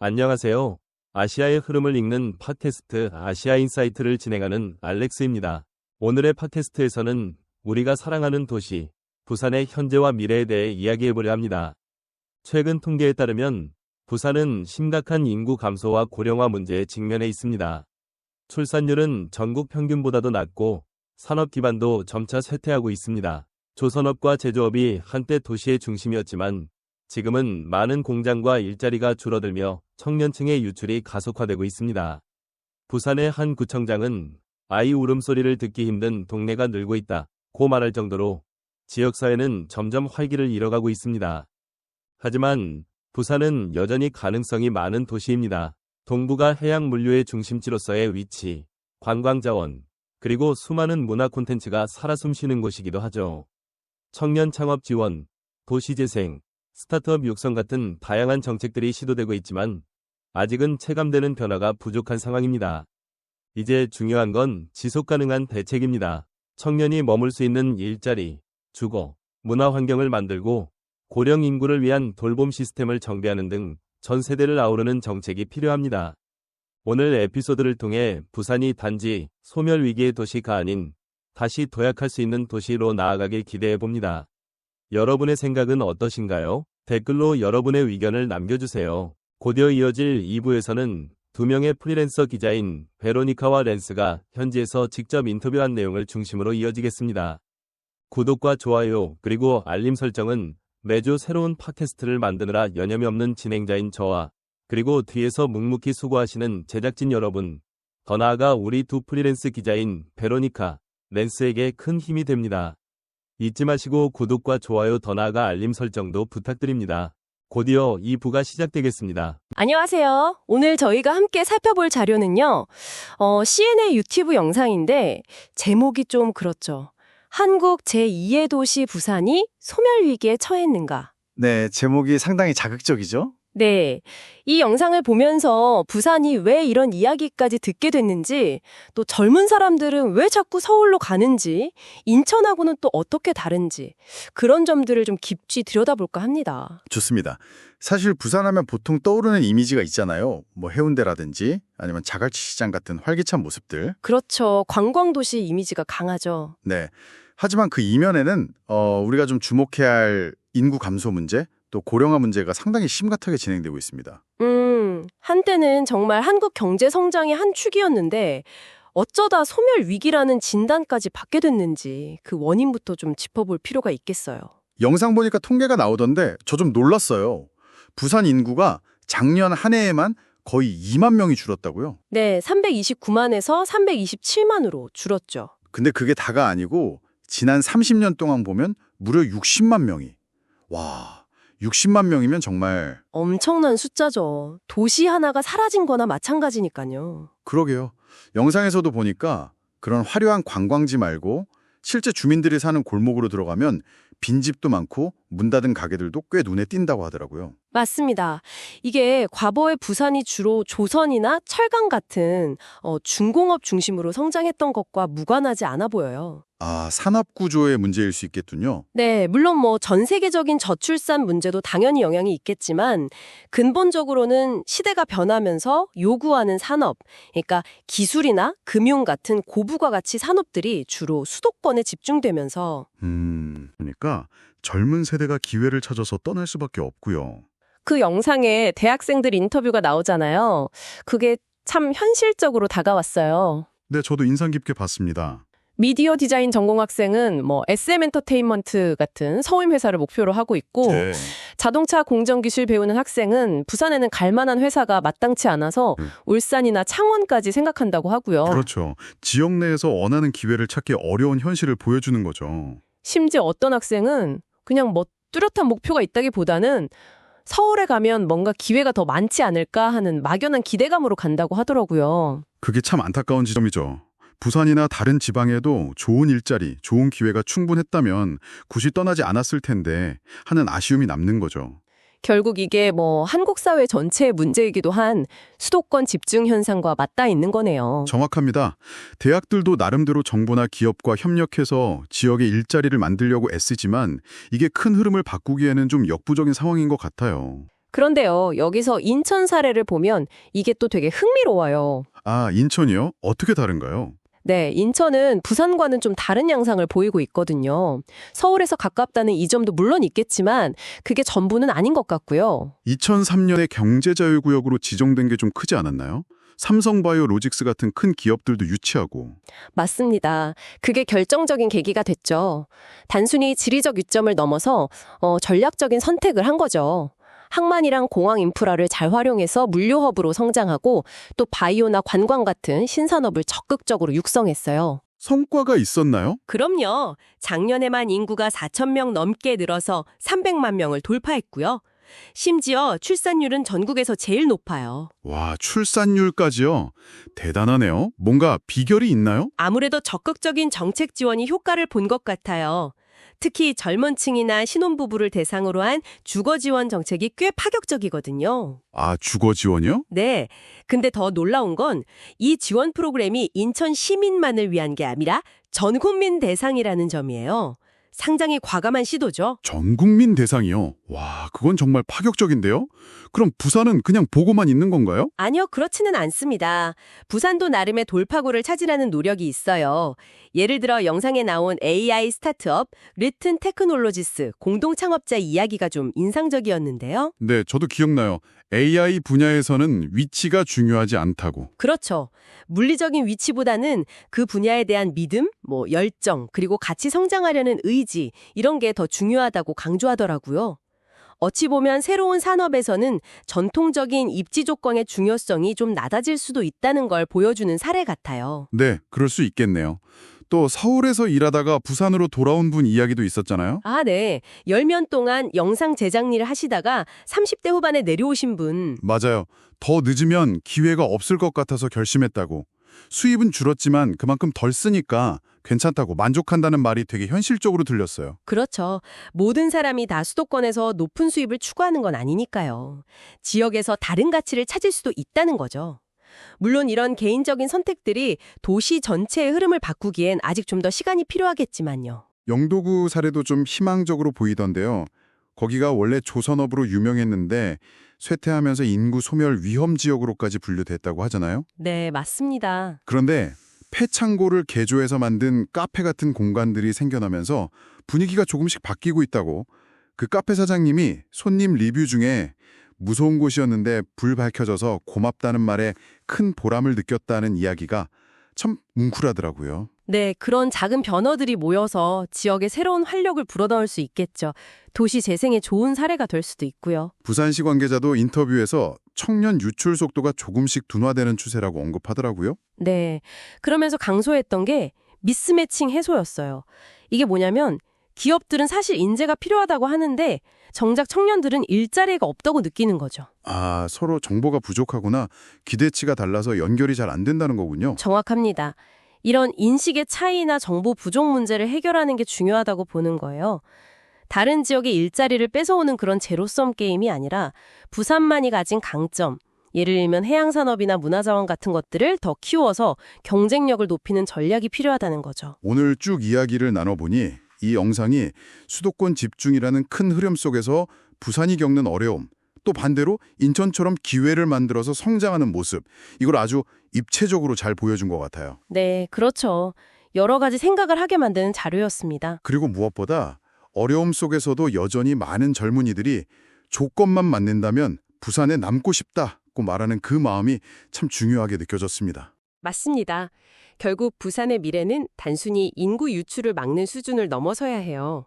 안녕하세요. 아시아의 흐름을 읽는 팟캐스트 아시아 인사이트를 진행하는 알렉스입니다. 오늘의 팟캐스트에서는 우리가 사랑하는 도시, 부산의 현재와 미래에 대해 이야기해보려 합니다. 최근 통계에 따르면 부산은 심각한 인구 감소와 고령화 문제에 직면해 있습니다. 출산율은 전국 평균보다도 낮고 산업 기반도 점차 쇠퇴하고 있습니다. 조선업과 제조업이 한때 도시의 중심이었지만 지금은 많은 공장과 일자리가 줄어들며 청년층의 유출이 가속화되고 있습니다. 부산의 한 구청장은 아이 울음소리를 듣기 힘든 동네가 늘고 있다. 고 말할 정도로 지역사회는 점점 활기를 잃어가고 있습니다. 하지만 부산은 여전히 가능성이 많은 도시입니다. 동부가 해양 물류의 중심지로서의 위치, 관광 자원, 그리고 수많은 문화 콘텐츠가 살아 숨쉬는 곳이기도 하죠. 청년 창업 지원, 도시재생, 스타트업 육성 같은 다양한 정책들이 시도되고 있지만 아직은 체감되는 변화가 부족한 상황입니다. 이제 중요한 건 지속 가능한 대책입니다. 청년이 머물 수 있는 일자리, 주거, 문화 환경을 만들고 고령 인구를 위한 돌봄 시스템을 정비하는 등 전 세대를 아우르는 정책이 필요합니다. 오늘 에피소드를 통해 부산이 단지 소멸 위기의 도시가 아닌 다시 도약할 수 있는 도시로 나아가길 기대해 봅니다. 여러분의 생각은 어떠신가요? 댓글로 여러분의 의견을 남겨주세요. 곧이어 이어질 2부에서는 두 명의 프리랜서 기자인 베로니카와 랜스가 현지에서 직접 인터뷰한 내용을 중심으로 이어지겠습니다. 구독과 좋아요 그리고 알림 설정은 매주 새로운 팟캐스트를 만드느라 여념이 없는 진행자인 저와 그리고 뒤에서 묵묵히 수고하시는 제작진 여러분, 더 나아가 우리 두 프리랜스 기자인 베로니카, 랜스에게 큰 힘이 됩니다. 잊지 마시고 구독과 좋아요 더 나아가 알림 설정도 부탁드립니다. 곧이어 2부가 시작되겠습니다. 안녕하세요. 오늘 저희가 함께 살펴볼 자료는요, 어, CNA 유튜브 영상인데, 제목이 좀 그렇죠. 한국 제2의 도시 부산이 소멸 위기에 처했는가? 네, 제목이 상당히 자극적이죠? 네. 이 영상을 보면서 부산이 왜 이런 이야기까지 듣게 됐는지, 또 젊은 사람들은 왜 자꾸 서울로 가는지, 인천하고는 또 어떻게 다른지, 그런 점들을 좀 깊이 들여다볼까 합니다. 좋습니다. 사실 부산하면 보통 떠오르는 이미지가 있잖아요. 뭐 해운대라든지 아니면 자갈치 시장 같은 활기찬 모습들. 그렇죠. 관광도시 이미지가 강하죠. 네. 하지만 그 이면에는 어, 우리가 좀 주목해야 할 인구 감소 문제, 또 고령화 문제가 상당히 심각하게 진행되고 있습니다. 음, 한때는 정말 한국 경제 성장의 한 축이었는데 어쩌다 소멸 위기라는 진단까지 받게 됐는지 그 원인부터 좀 짚어볼 필요가 있겠어요. 영상 보니까 통계가 나오던데 저 좀 놀랐어요. 부산 인구가 작년 한 해에만 거의 2만 명이 줄었다고요? 네, 329만에서 327만으로 줄었죠. 근데 그게 다가 아니고 지난 30년 동안 보면 무려 60만 명이. 와, 60만 명이면 정말 엄청난 숫자죠. 도시 하나가 사라진 거나 마찬가지니까요. 그러게요. 영상에서도 보니까 그런 화려한 관광지 말고 실제 주민들이 사는 골목으로 들어가면 빈집도 많고 문 닫은 가게들도 꽤 눈에 띈다고 하더라고요. 맞습니다. 이게 과거의 부산이 주로 조선이나 철강 같은 어, 중공업 중심으로 성장했던 것과 무관하지 않아 보여요. 아, 산업 구조의 문제일 수 있겠군요. 네, 물론 뭐 전 세계적인 저출산 문제도 당연히 영향이 있겠지만 근본적으로는 시대가 변하면서 요구하는 산업, 그러니까 기술이나 금융 같은 고부가 가치 산업들이 주로 수도권에 집중되면서 음, 그러니까 젊은 세대가 기회를 찾아서 떠날 수밖에 없고요. 그 영상에 대학생들 인터뷰가 나오잖아요. 그게 참 현실적으로 다가왔어요. 네, 저도 인상 깊게 봤습니다. 미디어 디자인 전공 학생은 뭐 SM 엔터테인먼트 같은 서울 회사를 목표로 하고 있고 네. 자동차 공정 기술 배우는 학생은 부산에는 갈 만한 회사가 마땅치 않아서 음. 울산이나 창원까지 생각한다고 하고요. 그렇죠. 지역 내에서 원하는 기회를 찾기 어려운 현실을 보여주는 거죠. 심지어 어떤 학생은 그냥 뭐 뚜렷한 목표가 있다기보다는 서울에 가면 뭔가 기회가 더 많지 않을까 하는 막연한 기대감으로 간다고 하더라고요. 그게 참 안타까운 지점이죠. 부산이나 다른 지방에도 좋은 일자리, 좋은 기회가 충분했다면 굳이 떠나지 않았을 텐데 하는 아쉬움이 남는 거죠. 결국 이게 뭐 한국 사회 전체의 문제이기도 한 수도권 집중 현상과 맞닿아 있는 거네요. 정확합니다. 대학들도 나름대로 정부나 기업과 협력해서 지역의 일자리를 만들려고 애쓰지만 이게 큰 흐름을 바꾸기에는 좀 역부족인 상황인 것 같아요. 그런데요, 여기서 인천 사례를 보면 이게 또 되게 흥미로워요. 아, 인천이요? 어떻게 다른가요? 네, 인천은 부산과는 좀 다른 양상을 보이고 있거든요. 서울에서 가깝다는 이 점도 물론 있겠지만 그게 전부는 아닌 것 같고요. 2003년에 경제자유구역으로 지정된 게 좀 크지 않았나요? 삼성바이오 로직스 같은 큰 기업들도 유치하고. 맞습니다. 그게 결정적인 계기가 됐죠. 단순히 지리적 유점을 넘어서 어, 전략적인 선택을 한 거죠. 항만이랑 공항 인프라를 잘 활용해서 물류허브로 성장하고 또 바이오나 관광 같은 신산업을 적극적으로 육성했어요. 성과가 있었나요? 그럼요. 작년에만 인구가 4천 명 넘게 늘어서 300만 명을 돌파했고요. 심지어 출산율은 전국에서 제일 높아요. 와, 출산율까지요? 대단하네요. 뭔가 비결이 있나요? 아무래도 적극적인 정책 지원이 효과를 본 것 같아요. 특히 젊은 층이나 신혼부부를 대상으로 한 주거 지원 정책이 꽤 파격적이거든요. 아, 주거 지원이요? 네. 근데 더 놀라운 건 이 지원 프로그램이 인천 시민만을 위한 게 아니라 전 국민 대상이라는 점이에요. 상당히 과감한 시도죠. 전 국민 대상이요. 와, 그건 정말 파격적인데요? 그럼 부산은 그냥 보고만 있는 건가요? 아니요, 그렇지는 않습니다. 부산도 나름의 돌파구를 찾으려는 노력이 있어요. 예를 들어 영상에 나온 AI 스타트업 리튼 테크놀로지스 공동 창업자 이야기가 좀 인상적이었는데요. 네, 저도 기억나요. AI 분야에서는 위치가 중요하지 않다고. 그렇죠. 물리적인 위치보다는 그 분야에 대한 믿음, 뭐 열정, 그리고 같이 성장하려는 의지 이런 게 더 중요하다고 강조하더라고요. 어찌 보면 새로운 산업에서는 전통적인 입지 조건의 중요성이 좀 낮아질 수도 있다는 걸 보여주는 사례 같아요. 네, 그럴 수 있겠네요. 또 서울에서 일하다가 부산으로 돌아온 분 이야기도 있었잖아요. 아, 네. 열면 동안 영상 제작 일을 하시다가 30대 후반에 내려오신 분. 맞아요. 더 늦으면 기회가 없을 것 같아서 결심했다고. 수입은 줄었지만 그만큼 덜 쓰니까 괜찮다고 만족한다는 말이 되게 현실적으로 들렸어요. 그렇죠. 모든 사람이 다 수도권에서 높은 수입을 추구하는 건 아니니까요. 지역에서 다른 가치를 찾을 수도 있다는 거죠. 물론 이런 개인적인 선택들이 도시 전체의 흐름을 바꾸기엔 아직 좀 더 시간이 필요하겠지만요. 영도구 사례도 좀 희망적으로 보이던데요. 거기가 원래 조선업으로 유명했는데 쇠퇴하면서 인구 소멸 위험 지역으로까지 분류됐다고 하잖아요. 네, 맞습니다. 그런데 폐창고를 개조해서 만든 카페 같은 공간들이 생겨나면서 분위기가 조금씩 바뀌고 있다고 그 카페 사장님이 손님 리뷰 중에 무서운 곳이었는데 불 밝혀져서 고맙다는 말에 큰 보람을 느꼈다는 이야기가 참 뭉클하더라고요. 네, 그런 작은 변화들이 모여서 지역에 새로운 활력을 불어넣을 수 있겠죠. 도시 재생에 좋은 사례가 될 수도 있고요. 부산시 관계자도 인터뷰에서 청년 유출 속도가 조금씩 둔화되는 추세라고 언급하더라고요. 네. 그러면서 강조했던 게 미스매칭 해소였어요. 이게 뭐냐면 기업들은 사실 인재가 필요하다고 하는데 정작 청년들은 일자리가 없다고 느끼는 거죠. 아, 서로 정보가 부족하거나 기대치가 달라서 연결이 잘 안 된다는 거군요. 정확합니다. 이런 인식의 차이나 정보 부족 문제를 해결하는 게 중요하다고 보는 거예요. 다른 지역의 일자리를 뺏어오는 그런 제로섬 게임이 아니라 부산만이 가진 강점, 예를 들면 해양산업이나 문화자원 같은 것들을 더 키워서 경쟁력을 높이는 전략이 필요하다는 거죠. 오늘 쭉 이야기를 나눠보니 이 영상이 수도권 집중이라는 큰 흐름 속에서 부산이 겪는 어려움, 또 반대로 인천처럼 기회를 만들어서 성장하는 모습, 이걸 아주 입체적으로 잘 보여준 것 같아요. 네, 그렇죠. 여러 가지 생각을 하게 만드는 자료였습니다. 그리고 무엇보다 어려움 속에서도 여전히 많은 젊은이들이 조건만 맞는다면 부산에 남고 싶다고 말하는 그 마음이 참 중요하게 느껴졌습니다. 맞습니다. 결국 부산의 미래는 단순히 인구 유출을 막는 수준을 넘어서야 해요.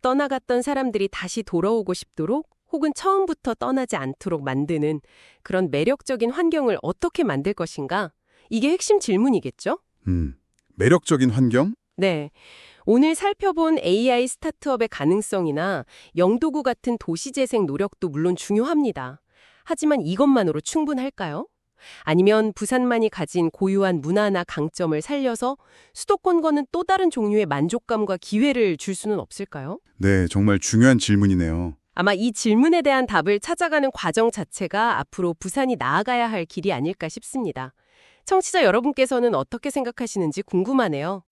떠나갔던 사람들이 다시 돌아오고 싶도록 혹은 처음부터 떠나지 않도록 만드는 그런 매력적인 환경을 어떻게 만들 것인가? 이게 핵심 질문이겠죠? 음, 매력적인 환경? 네. 오늘 살펴본 AI 스타트업의 가능성이나 영도구 같은 도시재생 노력도 물론 중요합니다. 하지만 이것만으로 충분할까요? 아니면 부산만이 가진 고유한 문화나 강점을 살려서 수도권과는 또 다른 종류의 만족감과 기회를 줄 수는 없을까요? 네, 정말 중요한 질문이네요. 아마 이 질문에 대한 답을 찾아가는 과정 자체가 앞으로 부산이 나아가야 할 길이 아닐까 싶습니다. 청취자 여러분께서는 어떻게 생각하시는지 궁금하네요.